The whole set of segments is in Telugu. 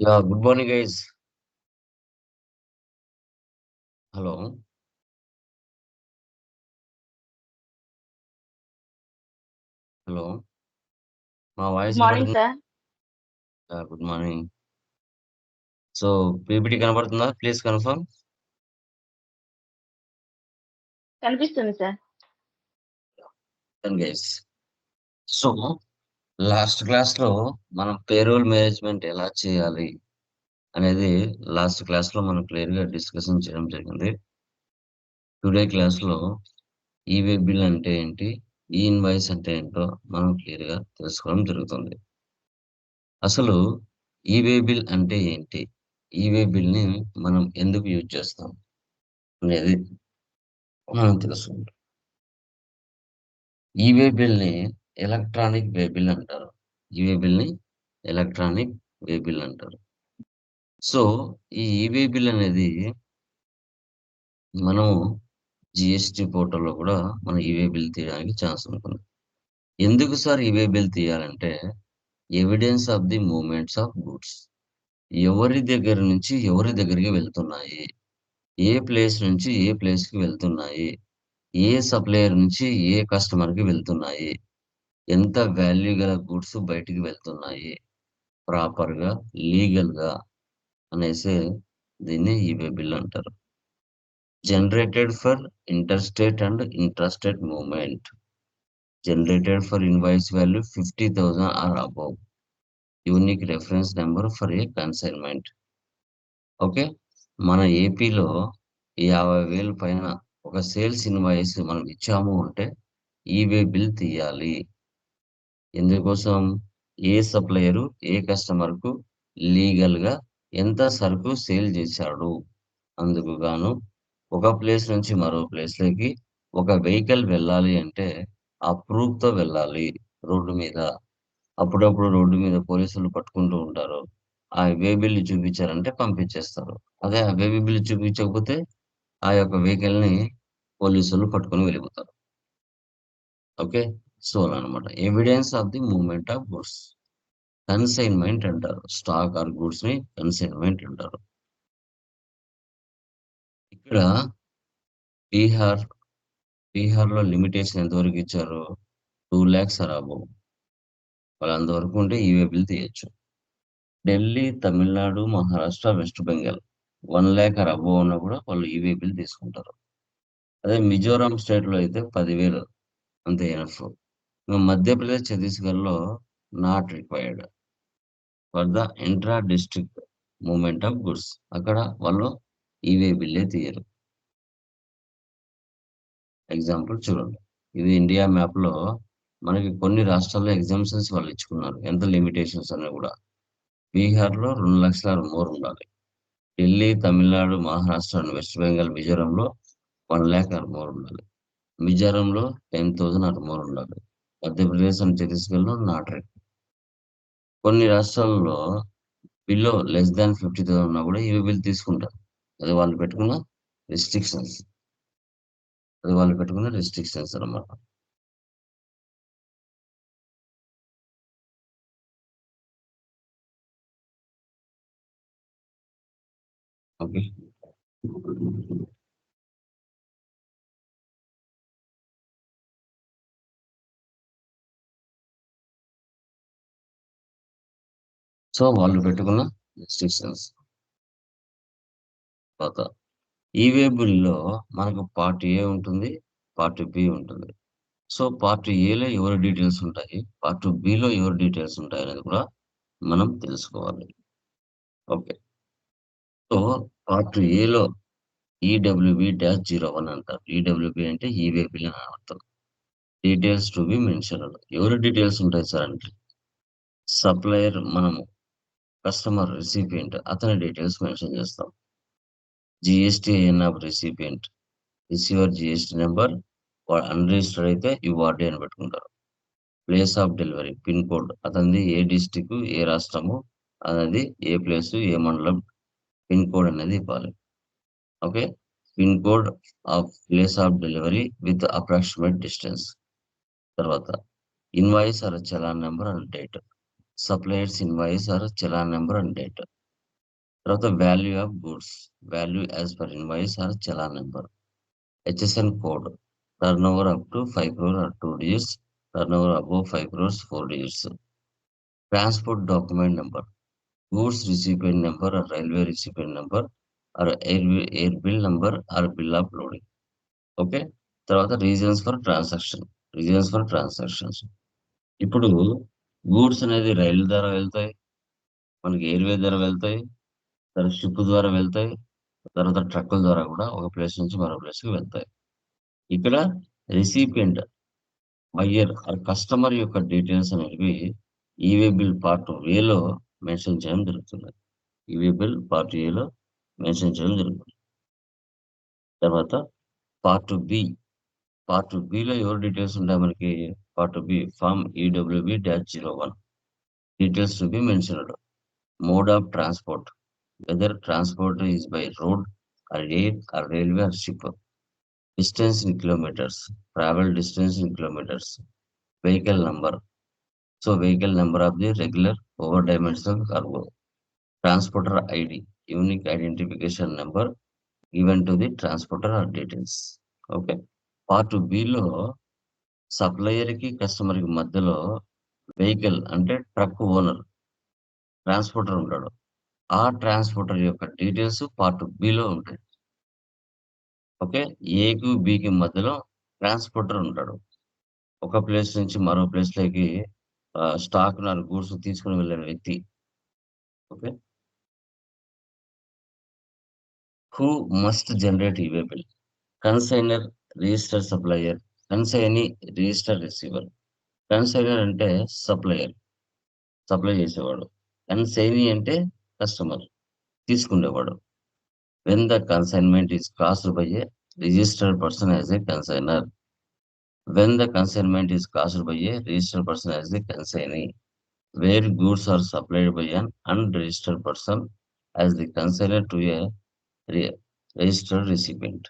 Yeah, good morning, guys. Hello hello మా వాయిస్ గుడ్ మార్నింగ్ వినపడుతుందా sir good morning so PPT కనపడుతుందా ప్లీజ్ కన్ఫర్మ్ కనిపిస్తుంది సార్ గైస్ సో last క్లాస్లో మనం పేరోల్ మేనేజ్మెంట్ ఎలా చేయాలి అనేది లాస్ట్ క్లాస్లో మనం క్లియర్గా డిస్కషన్ చేయడం జరిగింది. టుడే క్లాస్లో ఈవే బిల్ అంటే ఏంటి? ఈ ఇన్వాయిస్ అంటే ఏంటో మనం క్లియర్గా తెలుసుకోవడం జరుగుతుంది. అసలు ఈవే బిల్ అంటే ఏంటి? ఈవే బిల్ని మనం ఎందుకు యూజ్ చేస్తాం అనేది మనం తెలుసుకుంటాం ఈవే బిల్ని ఎలక్ట్రానిక్ వేబిల్ అంటారు. ఈవే బిల్ని ఎలక్ట్రానిక్ వే బిల్ అంటారు. సో ఈ ఈవే బిల్ అనేది మనము జిఎస్టి పోర్టల్లో కూడా మనం ఈవే బిల్ తీయడానికి ఛాన్స్ ఉంటుంది. ఎందుకు సార్ ఈవే బిల్ తీయాలంటే evidence of the moments of goods ఎవరి దగ్గర నుంచి ఎవరి దగ్గరికి వెళ్తున్నాయి? ఏ ప్లేస్ నుంచి ఏ ప్లేస్కి వెళ్తున్నాయి? ఏ సప్లయర్ నుంచి ఏ కస్టమర్కి వెళ్తున్నాయి? ఎంత వాల్యూ గల గుడ్స్ బయటికి వెళ్తున్నాయి? ప్రాపర్గా లీగల్గా అనేసి దీన్ని ఈవే బిల్ అంటారు. Generated for interstate and intrastate movement generated for invoice value fifty thousand or above unique reference number for a consignment okay మన ఏపీలో యాభై వేలు పైన ఒక సేల్స్ ఇన్వాయిస్ మనం ఇచ్చాము అంటే ఈవే బిల్ తీయాలి. ఎందుకోసం ఏ సప్లయరు ఏ కస్టమర్కు లీగల్గా ఎంత సరుకు సేల్ చేశాడు? అందుకు గాను ఒక ప్లేస్ నుంచి మరో ప్లేస్లోకి ఒక వెహికల్ వెళ్ళాలి అంటే ఆ తో వెళ్ళాలి రోడ్డు మీద. అప్పుడప్పుడు రోడ్డు మీద పోలీసులు పట్టుకుంటూ ఉంటారు. ఆ వే బిల్ చూపించారంటే పంపించేస్తారు. అదే ఆ వే బిల్ చూపించకపోతే ఆ యొక్క వెహికల్ని పోలీసులు పట్టుకొని వెళ్ళిపోతారు. ఓకే? సో అనమాట evidence of the movement of goods consignment అంటారు. స్టాక్ ఆర్ గుడ్స్ని కన్సైన్మెంట్ అంటారు. ఇక్కడ బీహార్ బీహార్లో లిమిటేషన్ ఎంతవరకు ఇచ్చారు? టూ ల్యాక్స్ ఆర్ వాళ్ళు అంతవరకు ఉంటే ఈవే బిల్ తీయచ్చు. ఢిల్లీ తమిళనాడు మహారాష్ట్ర వెస్ట్ బెంగాల్ వన్ ల్యాక్ అరాబో అబోవ్ ఉన్నా కూడా వాళ్ళు ఈవే బిల్ తీసుకుంటారు. అదే మిజోరాం స్టేట్లో అయితే పదివేలు అంతే ఎనఫ్ మధ్యప్రదేశ్ ఛత్తీస్గఢ్లో not required for the intra district movement of goods. అక్కడ వాళ్ళు ఈవే బిల్లే తీయరు. ఎగ్జాంపుల్ చూడండి. ఇది ఇండియా మ్యాప్లో మనకి కొన్ని రాష్ట్రాల్లో ఎగ్జామ్షన్స్ వాళ్ళు ఇచ్చుకున్నారు. ఎంత లిమిటేషన్స్ అనే కూడా. బీహార్లో రెండు లక్షల మోర్ ఉండాలి. ఢిల్లీ తమిళనాడు మహారాష్ట్ర అండ్ వెస్ట్ బెంగాల్ మిజోరంలో వన్ ల్యాక్ ఆర్ మోర్ ఉండాలి. మిజోరంలో టెన్ థౌసండ్ ఆర్ మోర్ ఉండాలి. మధ్యప్రదేశ్ అండ్ ఛత్తీస్గఢ్లో నాట్ రెడ్ కొన్ని రాష్ట్రాల్లో below less than fifty thousand ఉన్నా కూడా ఇవి బిల్ తీసుకుంటారు. అది వాళ్ళు పెట్టుకున్న రిస్ట్రిక్షన్స్. అది వాళ్ళు పెట్టుకున్న రిస్ట్రిక్షన్స్ అన్నమాట. ఓకే. సో వాళ్ళు పెట్టుకున్న రెస్ట్రిక్షన్స్ తర్వాత ఈ వేబుల్లో మనకు పార్ట్ ఏ ఉంటుంది పార్ట్ బి ఉంటుంది. సో పార్ట్ ఏలో ఎవరి డీటెయిల్స్ ఉంటాయి పార్ట్ బిలో ఎవరి డీటెయిల్స్ ఉంటాయి అనేది కూడా మనం తెలుసుకోవాలి. ఓకే. సో పార్ట్ ఏలో ఈడబ్ల్యూబి డాష్ జీరో వన్ అంటారు. ఈడబ్ల్యూబి అంటే ఈవే అని అర్థం. డీటెయిల్స్ టు బి మెన్షన్ ఎవరి డీటెయిల్స్ ఉంటాయి సార్ అంటే? సప్లయర్ మనము. కస్టమర్ రిసిపియంట్ అతని డీటెయిల్స్ మెన్షన్ చేస్తాం. GSTIN of recipient receiver GST number unregistered అయితే యుఆర్డి అని పెట్టుకుంటారు. Place of delivery pin code అతనిది ఏ డిస్టిక్ ఏ రాష్ట్రము అనేది ఏ ప్లేస్ ఏ మండలం పిన్ కోడ్ అనేది ఇవ్వాలి. Okay? Pin code of place of delivery with approximate distance తర్వాత invoice or challan number and date suppliers invoice or challan number and date. తర్వాత value of goods value as per invoice or challan number. HSN code turn over up to five crore or two digits turn over above five crores four digits. Transport document number goods recipient number or railway recipient number or air air bill number or bill of loading. Okay? తర్వాత reasons for transaction reasons for transactions. ఇప్పుడు గూడ్స్ అనేది రైలు ద్వారా వెళ్తాయి. మనకి ఎయిర్వే ద్వారా వెళ్తాయి. తర్వాత షిప్ ద్వారా వెళ్తాయి. తర్వాత ట్రక్కుల ద్వారా కూడా ఒక ప్లేస్ నుంచి మరో ప్లేస్కి వెళ్తాయి. ఇక్కడ రిసిపియంట్ బయ్యర్ కస్టమర్ యొక్క డీటెయిల్స్ అనేవి ఈవే బిల్ పార్ట్ ఏలో మెన్షన్ చేయడం జరుగుతుంది. ఈవే బిల్ పార్ట్ ఏలో మెన్షన్ చేయడం జరుగుతుంది. తర్వాత పార్ట్ బి పార్ట్ బిలో ఎవరు డీటెయిల్స్ ఉంటాయి మనకి? Part to be from EWB-01. Details to be mentioned. Mode of transport. Whether transport is by road or air or railway or ship. Distance in kilometers. Travel distance in kilometers. Vehicle number. So vehicle number of the regular over dimensional cargo. Transporter ID. Unique identification number given to the transporter or details. Okay. Part B below సప్లయర్కి కస్టమర్కి మధ్యలో వెహికల్ అంటే ట్రక్ ఓనర్ ట్రాన్స్పోర్టర్ ఉంటాడు. ఆ ట్రాన్స్పోర్టర్ యొక్క డీటెయిల్స్ పార్ట్ బిలో ఉంటాయి. ఓకే? ఏకి బికి మధ్యలో ట్రాన్స్పోర్టర్ ఉంటాడు. ఒక ప్లేస్ నుంచి మరో ప్లేస్లోకి స్టాక్ నాలుగు గూడ్స్ తీసుకుని వెళ్ళిన వ్యక్తి. Okay? Who must generate e way consignor register supplier consignee register receiver consignor అంటే సప్లయర్ సప్లై చేసేవాడు. కన్సైనీ అంటే కస్టమర్ తీసుకునేవాడు. When the consignment is caused by registered person as a consignor when the consignment is caused by a registered person as a consignee where goods are supplied by an unregistered person as the consignor to a registered recipient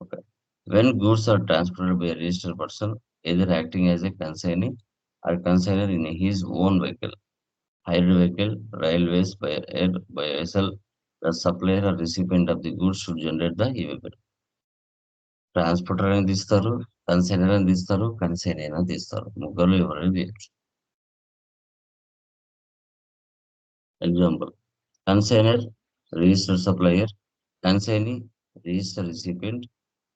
okay When goods are transported by a registered person, either acting as a consignee or consignor in his own vehicle, hired vehicle, railways, by air, by vessel, the supplier or recipient of the goods should generate the EV bill. Transporter అని తీస్తారు కన్సైనర్ అని తీస్తారు కన్సైనర్ అయినా తీస్తారు ముగ్గురు ఎవరైనా తీయచ్చు example consignor register supplier consignee register recipient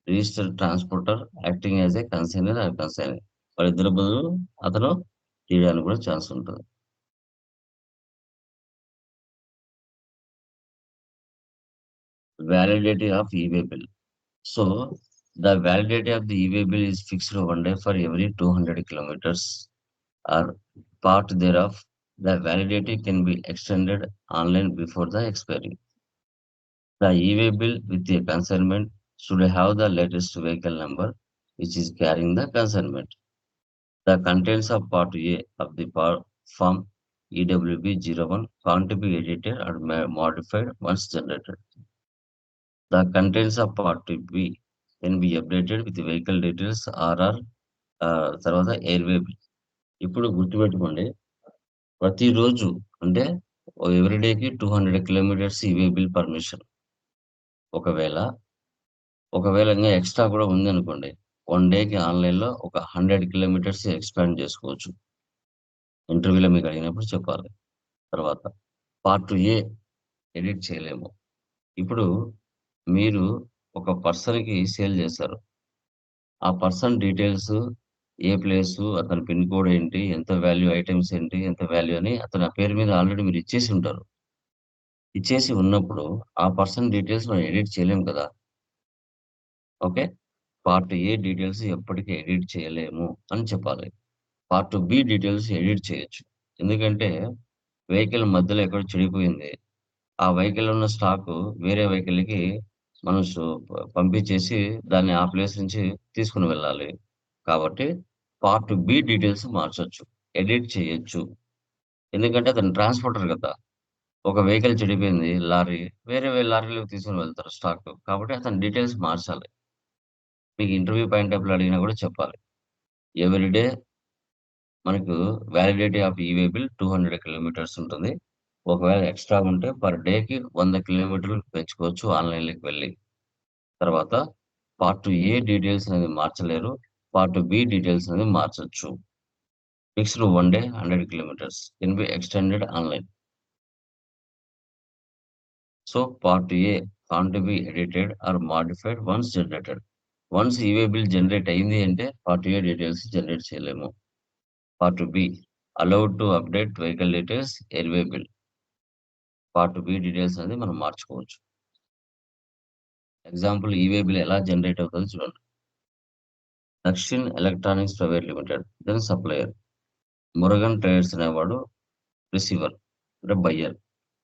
register transporter acting as a consignor or consignor వాళ్ళిద్దరు బదులు అతను తీయడానికి కూడా ఛాన్స్ ఉంటుంది validity of e way bill so the validity of the EVA bill is fixed one day for every 200 kilometers or part thereof. The validity can be extended online before the expiry. The EVA bill with a consignment should have the latest vehicle number which is carrying the consignment. The contents of part A of the form EWB01 can't be edited or modified once generated. The contents of part B can be updated with vehicle details RR తర్వాత ఎయిర్వే ఇప్పుడు గుర్తుపెట్టుకోండి ప్రతిరోజు అంటే ఎవ్రీడేకి two hundred kilometres e way bill permission ఒకవేళ ఒకవేళ ఇంకా ఎక్స్ట్రా కూడా ఉంది అనుకోండి వన్ డేకి ఆన్లైన్లో ఒక హండ్రెడ్ కిలోమీటర్స్ ఎక్స్పాండ్ చేసుకోవచ్చు. ఇంటర్వ్యూలో మీకు అడిగినప్పుడు చెప్పాలి. తర్వాత పార్ట్ ఏ ఎడిట్ చేయలేము. ఇప్పుడు మీరు ఒక పర్సన్కి సేల్ చేస్తారు ఆ పర్సన్ డీటెయిల్స్ ఏ ప్లేసు అతని పిన్ కోడ్ ఏంటి ఎంత వాల్యూ ఐటమ్స్ ఏంటి ఎంత వాల్యూ అని అతని పేరు మీద ఆల్రెడీ మీరు ఇచ్చేసి ఉంటారు. ఇచ్చేసి ఉన్నప్పుడు ఆ పర్సన్ డీటెయిల్స్ మనం ఎడిట్ చేయలేము కదా. ఓకే? పార్ట్ ఏ డీటెయిల్స్ ఎప్పటికీ ఎడిట్ చేయలేము అని చెప్పాలి. పార్ట్ బి డీటెయిల్స్ ఎడిట్ చేయొచ్చు. ఎందుకంటే వెహికల్ మధ్యలో ఎక్కడ చెడిపోయింది. ఆ వెహికల్ ఉన్న స్టాక్ వేరే వెహికల్కి మనం పంపించేసి దాన్ని ఆ ప్లేస్ నుంచి తీసుకుని వెళ్ళాలి. కాబట్టి పార్ట్ బి డీటెయిల్స్ మార్చొచ్చు. ఎడిట్ చేయొచ్చు. ఎందుకంటే అతను ట్రాన్స్పోర్టర్ కదా. ఒక వెహికల్ చెడిపోయింది లారీ వేరే వేరే లారీలకు తీసుకుని వెళ్తారు స్టాక్. కాబట్టి అతని డీటెయిల్స్ మార్చాలి. మీకు ఇంటర్వ్యూ పాయింట్ ఆఫ్ అడిగినా కూడా చెప్పాలి ఎవ్రీడే మనకు validity of e bill two hundred kilometres ఉంటుంది ఒకవేళ ఎక్స్ట్రా ఉంటే పర్ డేకి వంద కిలోమీటర్లు పెంచుకోవచ్చు ఆన్‌లైన్‌లోకి వెళ్ళి. తర్వాత పార్ట్ ఏ డీటెయిల్స్ అనేది మార్చలేరు. పార్ట్ బి డీటెయిల్స్ అనేది మార్చొచ్చు. Fixed one day 100 kilometres can be extended online. So, part A can't be edited or modified once generated. Once e way bill generate అయింది అంటే పార్ట్ ఏ డీటెయిల్స్ జనరేట్ చేయలేము. Part B allowed to update vehicle details airway bill. Part B details అనేది మనం మార్చుకోవచ్చు. ఎగ్జాంపుల్ ఈవే బిల్ ఎలా జనరేట్ అవుతుందో చూడండి. Dakshin electronics private limited then supplier. Murugan traders అనేవాడు రిసీవర్ అంటే బయ్యర్.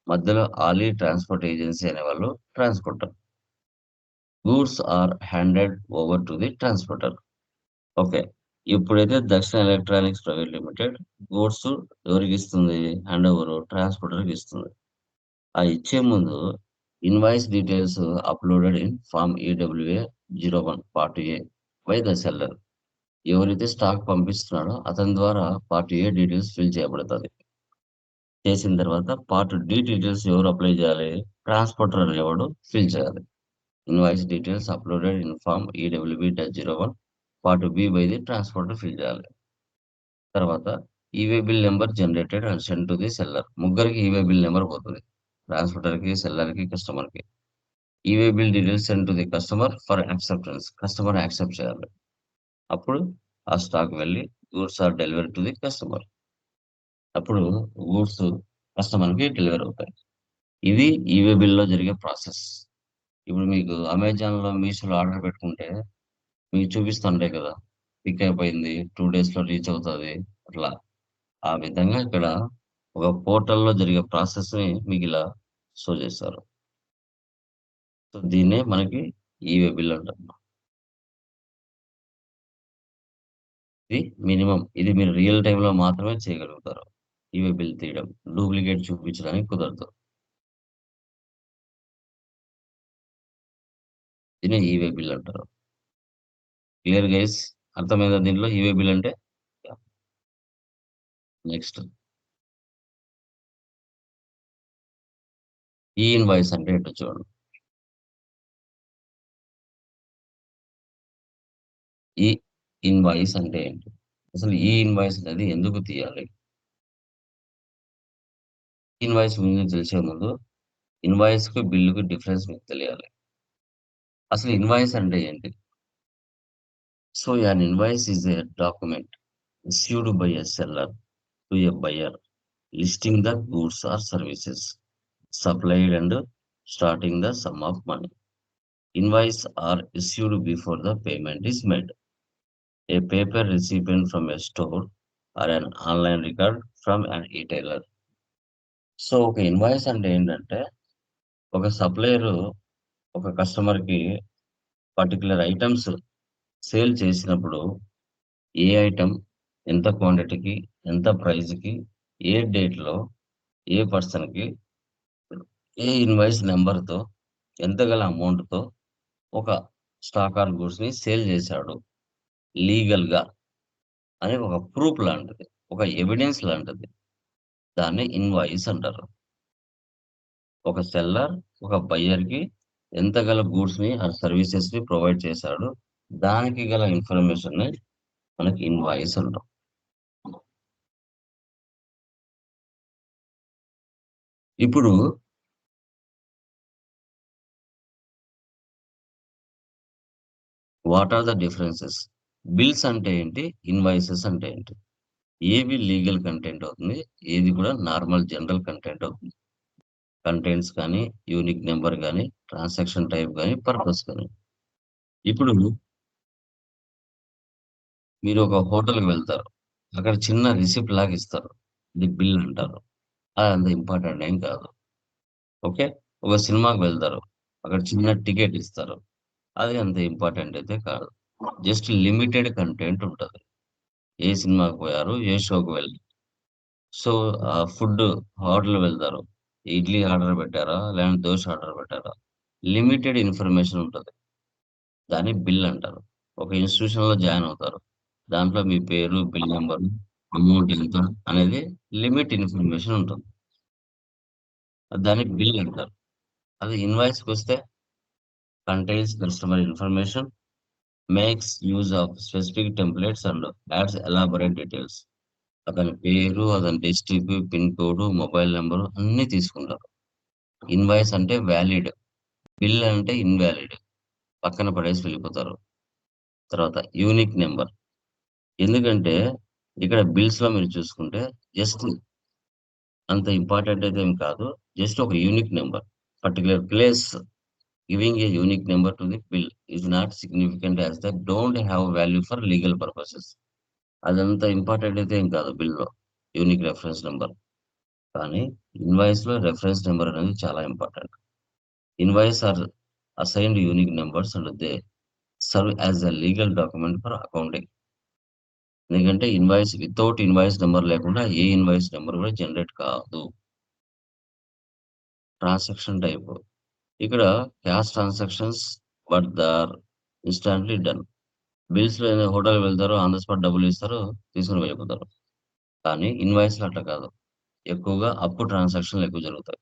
మధ్యలో ఆలీ ట్రాన్స్‌పోర్ట్ ఏజెన్సీ అనేవాళ్ళు transporter. Goods are handed over to the transporter. Okay. ఇప్పుడైతే Dakshin electronics private limited goods ఎవరికిస్తుంది? Hand over ట్రాన్స్‌పోర్టర్‌కి ఇస్తుంది. ఆ ఇచ్చే ముందు invoice details uploaded in form EWA 01 part A by the seller. ఎవరైతే స్టాక్ పంపిస్తున్నాడో అతని ద్వారా పార్ట్ ఏ డీటెయిల్స్ ఫిల్ చేయబడుతుంది చేసిన తర్వాత పార్ట్ డి డీటెయిల్స్ ఎవరు అప్లై చేయాలి? ట్రాన్స్‌పోర్టర్ ఎవడు ఫిల్ చేయాలి. Invoice details uploaded in form EWB zero one part B by the transporter fill చేయాలి. తర్వాత e way bill number generated and send to the seller. ముగ్గురికి ఈవే బిల్ నెంబర్ పోతుంది ట్రాన్స్‌పోర్టర్‌కి, సెల్లర్‌కి, కస్టమర్‌కి. E way bill details send to the customer for acceptance. Customer accept చేయాలి. అప్పుడు ఆ స్టాక్ వెళ్ళి goods are delivery to the customer. అప్పుడు గూడ్స్ కస్టమర్‌కి డెలివరీ అవుతాయి. ఇది ఈవే బిల్‌లో జరిగే ప్రాసెస్. ఇప్పుడు మీకు అమెజాన్‌లో, మీషోలో ఆర్డర్ పెట్టుకుంటే మీకు చూపిస్తుండే కదా! పిక్ అయిపోయింది. 2 డేస్‌లో రీచ్ అవుతుంది అట్లా. ఆ విధంగా ఇక్కడ ఒక పోర్టల్‌లో జరిగే ప్రాసెస్‌ని ఇలా షో చేస్తారు. సో, దీన్నే మనకి ఈవే బిల్ అంటారు ఇది మినిమమ్. ఇది మీరు రియల్ టైమ్‌లో మాత్రమే చేయగలుగుతారు. ఈ బిల్ తీయడం. డూప్లికేట్ చూపించడానికి కుదరదు. దీనే ఈవే బిల్ అంటారు. Clear guys? అర్థమైందా దీంట్లో ఈవే బిల్ అంటే? నెక్స్ట్. ఈ ఇన్వాయిస్ అంటే ఏంటో చూడండి. ఈ ఇన్వాయిస్ అంటే ఏంటి? అసలు ఈ ఇన్వాయిస్ అనేది ఎందుకు తీయాలి? ఇన్వాయిస్ ముందు తెలిసే ముందు ఇన్వాయిస్‌కి, బిల్లుకి డిఫరెన్స్ మీకు తెలియాలి. అసలు ఇన్వాయిస్ అంటే ఏంటి? So, an invoice is a document issued by a seller to a buyer listing the goods or services supplied and starting the sum of money. Invoice are issued before the payment is made A paper recipient from a store or an online record from an retailer. So, ఒక ఇన్వాయిస్ అంటే ఏంటంటే, ఒక సప్లయరు ఒక కస్టమర్‌కి పర్టిక్యులర్ ఐటమ్స్ సేల్ చేసినప్పుడు, ఏ ఐటమ్ ఎంత క్వాంటిటీకి, ఎంత ప్రైజ్కి ఏ డేట్‌లో, ఏ పర్సన్‌కి, ఏ ఇన్వాయిస్ నెంబర్తో ఎంత గల అమౌంట్‌తో ఒక స్టాక్ ఆర్ గూడ్స్‌ని సేల్ చేశాడు. లీగల్‌గా. అనే ఒక ప్రూఫ్ లాంటిది. ఒక ఎవిడెన్స్ లాంటిది. దాన్ని ఇన్వాయిస్ అంటారు. ఒక సెల్లర్ ఒక బయ్యర్‌కి ఎంత గల గూడ్స్ని ఆ సర్వీసెస్ని ప్రొవైడ్ చేశాడు. దానికి గల ఇన్ఫర్మేషన్ని మనకి ఇన్వాయిస్ అంటాం. ఇప్పుడు what are the differences? Bills అంటే ఏంటి? ఇన్వాయిసెస్ అంటే ఏంటి? ఏవి లీగల్ కంటెంట్ అవుతుంది? ఏది కూడా నార్మల్ జనరల్ కంటెంట్ అవుతుంది. కంటెంట్స్ కానీ, యూనిక్ నెంబర్ కానీ ట్రాన్సాక్షన్ టైప్ కానీ పర్పస్ కానీ ఇప్పుడు మీరు ఒక హోటల్‌కి వెళ్తారు. అక్కడ చిన్న రిసిప్ట్ లాగా ఇస్తారు. ఇది బిల్ అంటారు. అది అంత ఇంపార్టెంట్ ఏం కాదు. ఓకే. ఒక సినిమాకి వెళ్తారు. అక్కడ చిన్న టికెట్ ఇస్తారు. అది అంత ఇంపార్టెంట్ అయితే కాదు. జస్ట్ లిమిటెడ్ కంటెంట్ ఉంటుంది ఏ సినిమాకి పోయారు? ఏ షోకి వెళ్ళారు సో, ఫుడ్ హోటల్ వెళ్తారు. ఇడ్లీ ఆర్డర్ పెట్టారా? లేదంటే దోశ ఆర్డర్ పెట్టారా? లిమిటెడ్ ఇన్ఫర్మేషన్ ఉంటుంది దాన్ని బిల్ అంటారు. ఒక ఇన్‌స్టిట్యూషన్‌లో జాయిన్ అవుతారు. దాంట్లో మీ పేరు, బిల్ నెంబర్ అమౌంట్ ఎంత అనేది లిమిట్ ఇన్ఫర్మేషన్ ఉంటుంది. దాన్ని బిల్ అంటారు. అది ఇన్వాయిస్కి వస్తే contains customer information, makes use of specific templates and adds elaborate details. అతని పేరు, అతని district, pin code, mobile number అన్ని తీసుకుంటారు. ఇన్వాయిస్ అంటే వ్యాలిడ్ బిల్ అంటే ఇన్వాలిడ్. పక్కన పడేసి వెళ్ళిపోతారు. తర్వాత యూనిక్ నెంబర్ ఎందుకంటే ఇక్కడ బిల్స్లో మీరు చూసుకుంటే జస్ట్ అంత ఇంపార్టెంట్ అయితే ఏం కాదు. జస్ట్ ఒక unique number particular place giving a unique number to the bill is not significant as the don't have value for legal purposes. అదంతా ఇంపార్టెంట్ అయితే ఏం కాదు బిల్‌లో. యూనిక్ రెఫరెన్స్ నెంబర్ కానీ ఇన్వాయిస్‌లో రిఫరెన్స్ నెంబర్ అనేది చాలా important. Invoice are assigned unique numbers and they serve as a legal document for accounting. ఎందుకంటే ఇన్వాయిస్ వితౌట్ ఇన్వాయిస్ నెంబర్ లేకుండా ఏ ఇన్వాయిస్ నెంబర్ కూడా జనరేట్ కాదు. Transaction type. ఇక్కడ cash transactions but they are instantly done. బిల్స్‌లో ఏదో హోటల్‌కి వెళ్తారు. ఆన్ ద స్పాట్ డబ్బులు ఇస్తారు. తీసుకుని వెళ్ళిపోతారు. కానీ ఇన్వాయిస్లు అట్లా కాదు. ఎక్కువగా అప్పు ట్రాన్సాక్షన్‌లు ఎక్కువ జరుగుతాయి.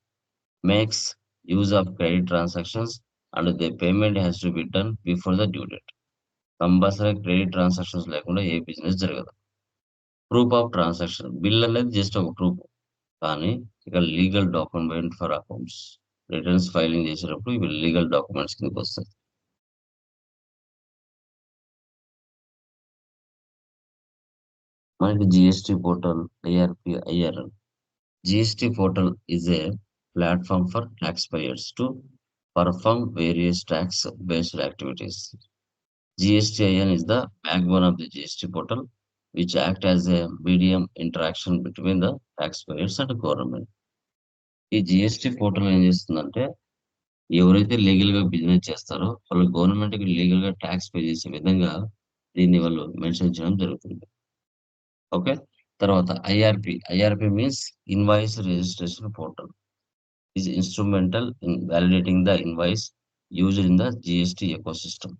Makes use of credit transactions and the payment has to be done before the due date. Compulsory credit transactions లేకుండా ఏ బిజినెస్ జరగదు. Proof of transaction. బిల్ అనేది జస్ట్ ఒక ప్రూఫ్. కానీ ఇక్కడ legal document for accounts. Returns filing చేసేటప్పుడు ఇవి లీగల్ డాక్యుమెంట్స్ కిందకొస్తాయి. మనకి GST portal IRP IR GST portal is a platform for tax payers to perform various tax based activities GSTIN is the backbone of the GST portal which act as a medium interaction between the tax payers and government ఈ జిఎస్టి పోర్టల్ ఏం చేస్తుందంటే ఎవరైతే లీగల్గా బిజినెస్ చేస్తారో వాళ్ళు గవర్నమెంట్కి లీగల్గా ట్యాక్స్ పే చేసే విధంగా దీన్ని వాళ్ళు మెన్షన్ చేయడం జరుగుతుంది. ఓకే? తర్వాత IRP IRP means invoice registration portal is instrumental in validating the invoice use in the GST ecosystem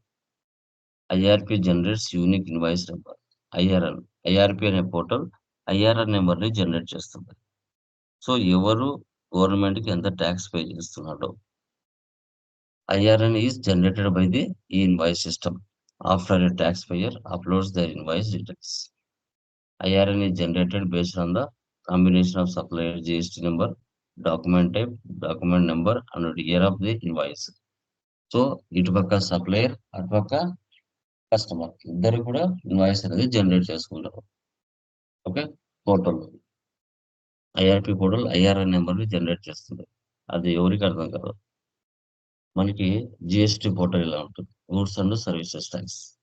IRP generates unique invoice number IRL IRP అనే పోర్టల్ ఐఆర్ఆర్ నెంబర్ని జనరేట్ చేస్తుంది. సో ఎవరు గవర్నమెంట్కి ఎంత ట్యాక్స్ పే చేస్తున్నాడో. IRN is generated by the e invoice system after a tax payer uploads their invoice details IRN is generated based on the combination of supplier GST number, document type, document number and year of the invoice. So ఇటుపక్క సప్లయర్ అటుపక్క కస్టమర్ ఇద్దరు కూడా ఇన్వాయిస్ అనేది జనరేట్ చేసుకుంటారు. Okay portal IRP portal IRR నెంబర్ని జనరేట్ చేస్తుంది. అది ఎవరికి అర్థం కాదు. మనకి జిఎస్టి పోర్టల్ ఇలా ఉంటుంది. గూడ్స్ అండ్ సర్వీసెస్ ట్యాక్స్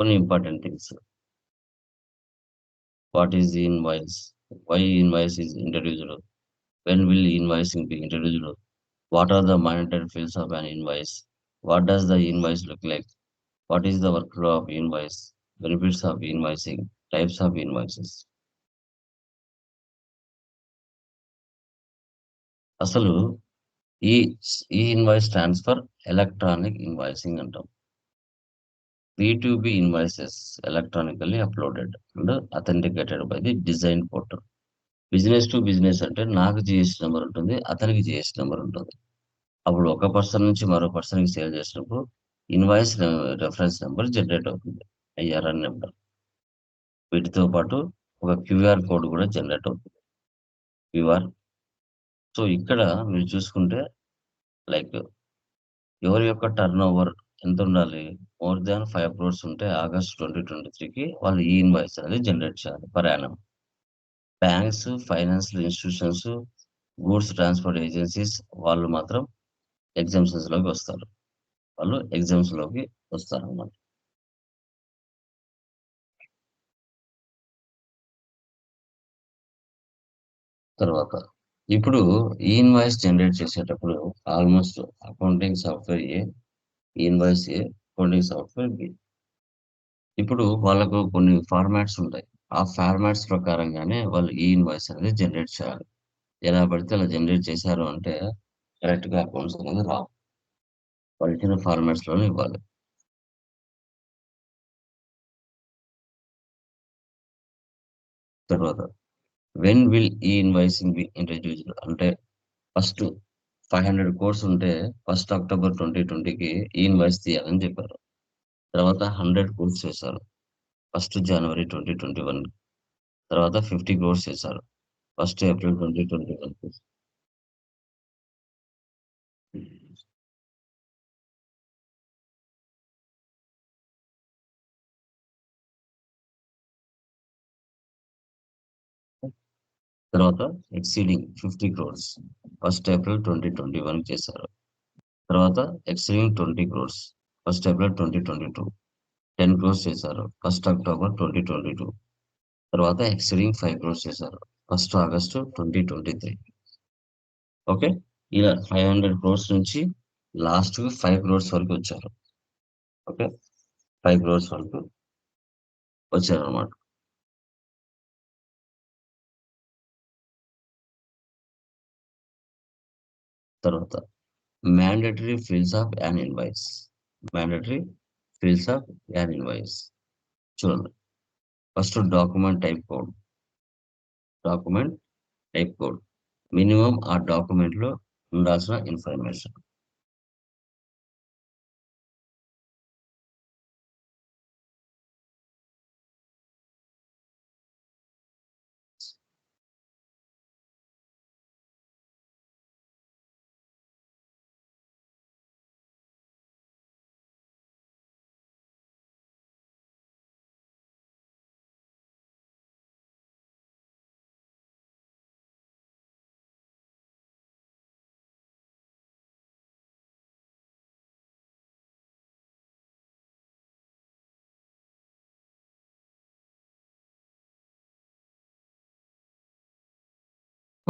కొన్ని important things what is the invoice why invoice is introduced when will invoicing be introduced what are the monetary fields of an invoice what does the invoice look like what is the workflow of invoice benefits of invoicing types of invoices అసలు ఈ ఈ invoice stands for electronic invoicing అంటాం be invoices electronically uploaded and authenticated by the design portal business to business అంటే నాకు జిఎస్టీ నెంబర్ ఉంటుంది అతనికి జిఎస్టీ నెంబర్ ఉంటుంది. అప్పుడు ఒక పర్సన్ నుంచి మరో పర్సన్కి సేల్ చేసినప్పుడు ఇన్వాయిస్ రెఫరెన్స్ నెంబర్ జనరేట్ అవుతుంది ఐఆర్ఆర్ నెంబర్ వీటితో పాటు ఒక క్యూఆర్ కోడ్ కూడా జనరేట్ అవుతుంది. క్యూఆర్ సో ఇక్కడ మీరు చూసుకుంటే లైక్ ఎవరి యొక్క టర్న్ ఓవర్ ఎంత ఉండాలి మోర్ దాన్ ఫైవ్ క్రోర్స్ ఉంటే ఆగస్ట్ ట్వంటీ ట్వంటీ త్రీకి వాళ్ళు ఈ ఇన్వాయిస్ అనేది జనరేట్ చేయాలి per annum banks financial institutions goods transport agencies వాళ్ళు మాత్రం ఎగ్జామ్షన్స్లోకి వస్తారు. వాళ్ళు ఎగ్జామ్స్లోకి వస్తారు అన్నమాట తర్వాత ఇప్పుడు ఈ ఇన్వాయిస్ జనరేట్ చేసేటప్పుడు almost accounting software a invoice a software be ఇప్పుడు వాళ్ళకు కొన్ని ఫార్మాట్స్ ఉంటాయి. ఆ ఫార్మాట్స్ ప్రకారంగానే వాళ్ళు ఈ ఇన్వాయిస్ అనేది జనరేట్ చేయాలి. ఎలా పడితే అలా జనరేట్ చేశారు అంటే కరెక్ట్గా అకౌంట్స్ అనేది రావు. వాళ్ళు ఇచ్చిన ఫార్మాట్స్లోనే ఇవ్వాలి. తర్వాత when will e invoicing be introduced అంటే ఫస్ట్ ఫైవ్ హండ్రెడ్ కోర్స్ ఉంటే ఫస్ట్ అక్టోబర్ ట్వంటీ ట్వంటీకి ఈ ఇన్వాయిస్ తీయాలని చెప్పారు. తర్వాత హండ్రెడ్ కోర్స్ చేశారు. First January twenty twenty one తర్వాత ఫిఫ్టీ కోర్స్ చేశారు. First April twenty twenty one తర్వాత exceeding fifty crores first April twenty twenty one చేశారు. తర్వాత exceeding twenty crores first April twenty twenty two ten crores చేశారు. First October twenty twenty two తర్వాత ఎక్సీడింగ్ ఫైవ్ క్రోర్స్ చేశారు. First August twenty twenty three okay ఇలా ఫైవ్ హండ్రెడ్ క్రోర్స్ నుంచి లాస్ట్ ఫైవ్ క్రోర్స్ వరకు వచ్చారు. ఓకే ఫైవ్ క్రోర్స్ వరకు వచ్చారు అనమాట తర్వాత mandatory fields of an invoice mandatory fields of an invoice చూడండి. First document type code document type code minimum ఆ డాక్యుమెంట్లో ఉండాల్సిన ఇన్ఫర్మేషన్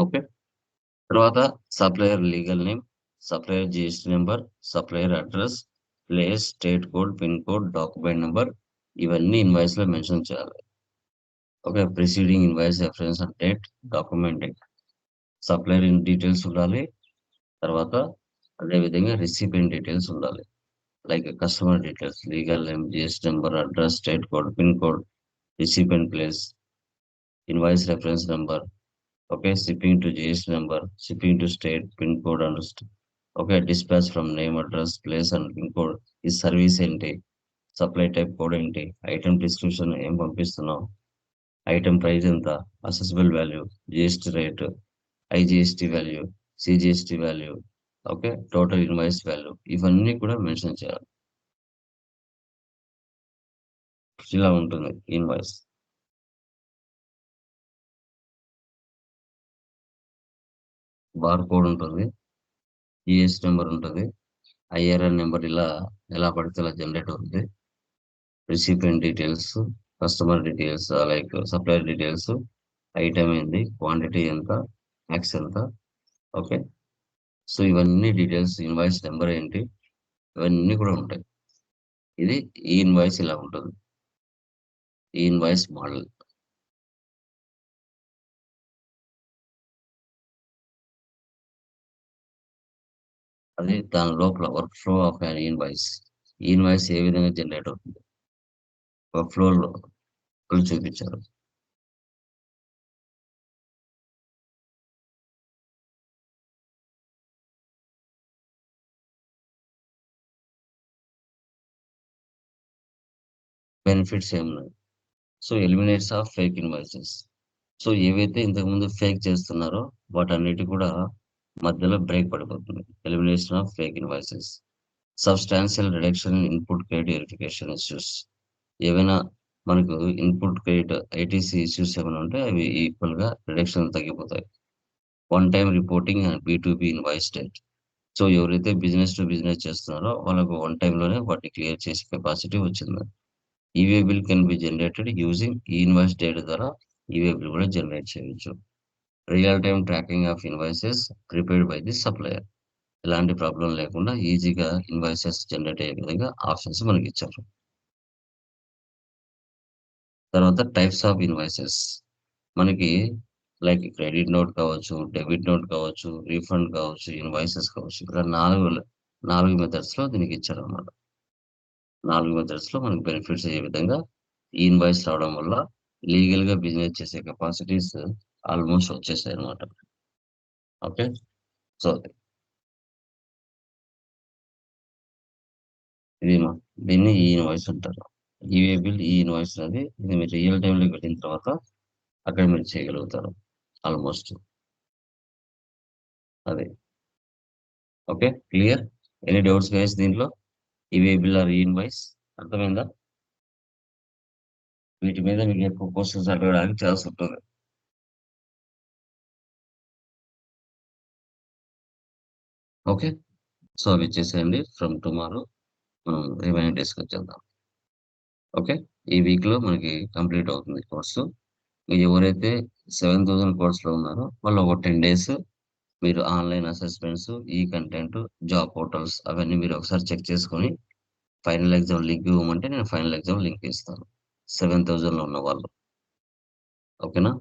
ఓకే తర్వాత supplier legal name supplier GST number supplier address place state code pin code document number ఇవన్నీ ఇన్వాయిస్లో మెన్షన్ చేయాలి. Okay preceding invoice reference and date document date supplier in details ఉండాలి. తర్వాత అదేవిధంగా రిసిపియెంట్ డీటెయిల్స్ ఉండాలి. Like customer details legal name GST number address state code pin code recipient place invoice reference number okay shipping to GST number shipping to state pin code and st- okay dispatch from name address place and pin code ఈ సర్వీస్ ఏంటి సప్లై టైప్ కోడ్ ఏంటి ఐటమ్ డిస్క్రిప్షన్ ఏం పంపిస్తున్నావు? ఐటమ్ ప్రైస్ ఎంత? Assessable value GST rate IGST value CGST value okay total invoice value ఇవన్నీ కూడా మెన్షన్ చేయాలి. ఇలా ఉంటుంది ఇన్వాయిస్ బార్ కోడ్ ఉంటుంది. జిఎస్ నెంబర్ ఉంటుంది. ఐఆర్ఎన్ నెంబర్ ఇలా ఎలా పడితే ఇలా జనరేట్ అవుతుంది recipient details customer details like supplier details item ఏంది క్వాంటిటీ ఎంత యాక్స్ ఎంత ఓకే? సో ఇవన్నీ డీటెయిల్స్ ఇన్వాయిస్ నెంబర్ ఏంటి ఇవన్నీ కూడా ఉంటాయి. ఇది ఈ ఇన్వాయిస్ ఇలా ఉంటుంది. E invoice model. అది దాని లోపల workflow of an invoice invoice ఏ విధంగా జనరేట్ అవుతుంది? వర్క్ ఫ్లోలో చూపించారు. బెనిఫిట్స్ ఏమున్నాయి so eliminates of fake invoices so ఏవైతే ఇంతకుముందు ఫేక్ చేస్తున్నారో వాటన్నిటి కూడా మధ్యలో బ్రేక్ పడిపోతుంది. Elimination of fake invoices substantial reduction input credit verification issues ఏవైనా మనకు ఇన్పుట్ క్రెడిట్ ఐటీసీ ఇష్యూస్ ఏమైనా ఉంటే అవి ఈక్వల్గా రిడక్షన్ తగ్గిపోతాయి. One time reporting and B B invoice date so ఎవరైతే బిజినెస్ టు బిజినెస్ చేస్తున్నారో వాళ్ళకు వన్లోనే వాటిని క్లియర్ చేసే కెపాసిటీ వచ్చింది. E way bill can be generated using e invoice date ద్వారా ఈవే బిల్ కూడా జనరేట్ చేయవచ్చు real time tracking of invoices prepared by the supplier ఎలాంటి ప్రాబ్లం లేకుండా ఈజీగా ఇన్వాయిసెస్ జనరేట్ అయ్యే విధంగా ఆప్షన్స్ మనకి ఇచ్చారు. తర్వాత టైప్స్ ఆఫ్ ఇన్వాయిసెస్ మనకి లైక్ క్రెడిట్ నోట్ కావచ్చు డెబిట్ నోట్ కావచ్చు రీఫండ్ కావచ్చు ఇన్వాయిసెస్ కావచ్చు. ఇక్కడ నాలుగు నాలుగు మెథడ్స్లో దీనికి ఇచ్చారు అనమాట నాలుగు మెథడ్స్లో మనకి బెనిఫిట్స్ అయ్యే విధంగా ఈ ఇన్వాయిస్ రావడం వల్ల లీగల్‌గా బిజినెస్ చేసే కెపాసిటీస్ ఆల్‌మోస్ట్ వచ్చేసాయన్నమాట. ఓకే. సో ఇది దీన్ని ఈ ఇన్వాయిస్ అంటారు. ఈవే బిల్, ఈ ఇన్వాయిస్ అనేది ఇది మీరు రియల్ టైంలో పెట్టిన తర్వాత అక్కడ మీరు చేయగలుగుతారు. ఆల్‌మోస్ట్. అదే. Okay. Clear? Any doubts guys దీంట్లో? E way bill or e invoice అర్థమైందా? వీటి మీద మీకు ఎక్కువ క్వశ్చన్స్ అడగడానికి ఛాన్స్ ఉంటుంది. ఓకే. సో అవి ఇచ్చేసేయండి. ఫ్రమ్ టుమారో మనం రిమైనింగ్ డేస్‌కొచ్చేద్దాం. ఓకే. ఈ వీక్‌లో మనకి కంప్లీట్ అవుతుంది కోర్సు. మీరు ఎవరైతే 7000 కోర్స్‌లో ఉన్నారో వాళ్ళు ఒక 10 డేస్ మీరు ఆన్‌లైన్ అసెస్‌మెంట్స్, ఈ కంటెంట్, జాబ్ పోర్టల్స్ అవన్నీ మీరు ఒకసారి చెక్ చేసుకొని ఫైనల్ ఎగ్జామ్ లింక్ ఇవ్వమంటే నేను ఫైనల్ ఎగ్జామ్ లింక్ ఇస్తాను. సెవెన్ థౌజండ్లో ఉన్న వాళ్ళు ఓకేనా?